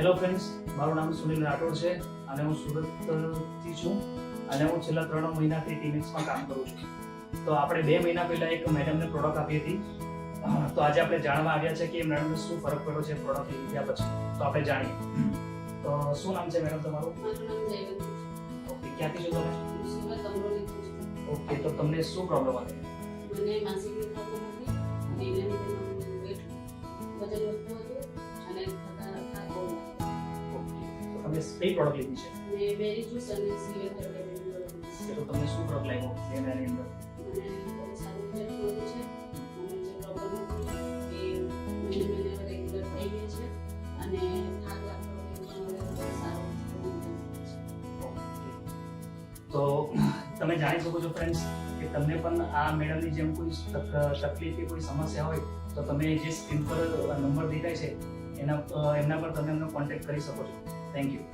Hello friends મારું નામ સુનિલ રાઠોડ છે અને હું સુરતથી છું અને હું છેલ્લા ત્રણ મહિનાથી ટીમિક્સમાં કામ કરું છું. તો આપણે બે મહિના પહેલાં એક મેડમને પ્રોડક્ટ આપી હતી. તો આજે આપણે જાણવા આવ્યા છે કે મેડમને શું ફરક પડ્યો છે પ્રોડક્ટ લીધા પછી. તો આપણે જાણીએ. તો શું નામ છે મેડમ તમારું. ઓકે ક્યાંથી છો તમે. ઓકે તો તમને શું પ્રોબ્લેમ હતી? મને માસિક તમે કઈ પ્રોડક્ટ લીધી છે. તો તમને શું પ્રોડક્ટ લાગ્યો? એની અંદર. તો તમે જાણી શકો છો ફ્રેન્ડ્સ કે તમને પણ આ મેડમની જેમ કોઈ તક- તકલીફ કે કોઈ સમસ્યા હોય તો તમે જે સ્ક્રીન પર નંબર દેખાય છે એના એમના પર તમે એમનો કોન્ટેક્ટ કરી શકો છો. Thank you